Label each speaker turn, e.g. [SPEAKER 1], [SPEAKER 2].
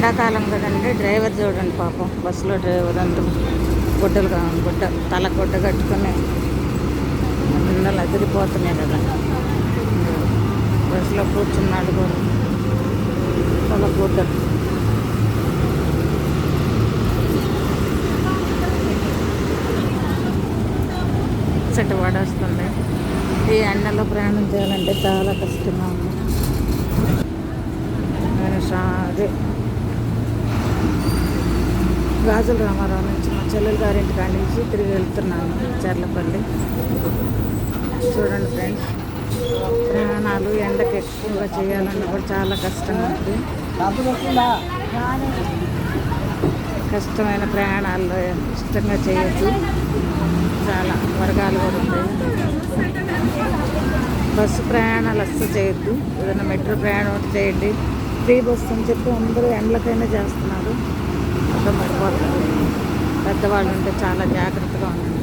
[SPEAKER 1] ఎండాకాలం కదండి డ్రైవర్ చూడండి పాపం బస్సులో డ్రైవర్ అందరూ గుడ్డలు కావాలి గుడ్డ తల గుడ్డ కట్టుకొని ఎండలు అదిరిపోతున్నాయి కదా. బస్సులో కూర్చున్నాడు కూడా తల గుడ్డ. చెట్టు పడేస్తుంది ఈ ఎండలో ప్రయాణం చేయాలంటే చాలా కష్టంగా ఉంది. అదే గాజుల రామారావు నుంచి మా చెల్లెల గారింటి కాడి నుంచి తిరిగి వెళ్తున్నాను చర్లపల్లి. చూడండి ఫ్రెండ్స్ ప్రయాణాలు ఎండకు ఎక్కువగా చేయాలన్నా కూడా చాలా కష్టంగా ఉంది. కష్టమైన ప్రయాణాలు ఇష్టంగా చేయొచ్చు. చాలా వర్గాలు కూడా ఉంటాయి. బస్సు ప్రయాణాలు అస్సలు చేయొద్దు. ఏదైనా మెట్రో ప్రయాణం ఒకటి చేయండి. ఫ్రీ బస్సు అని చెప్పి అందరూ ఎండ్లకైనా చేస్తున్నారు. పెద్దవాళ్ళు ఉంటే చాలా జాగ్రత్తగా ఉండండి.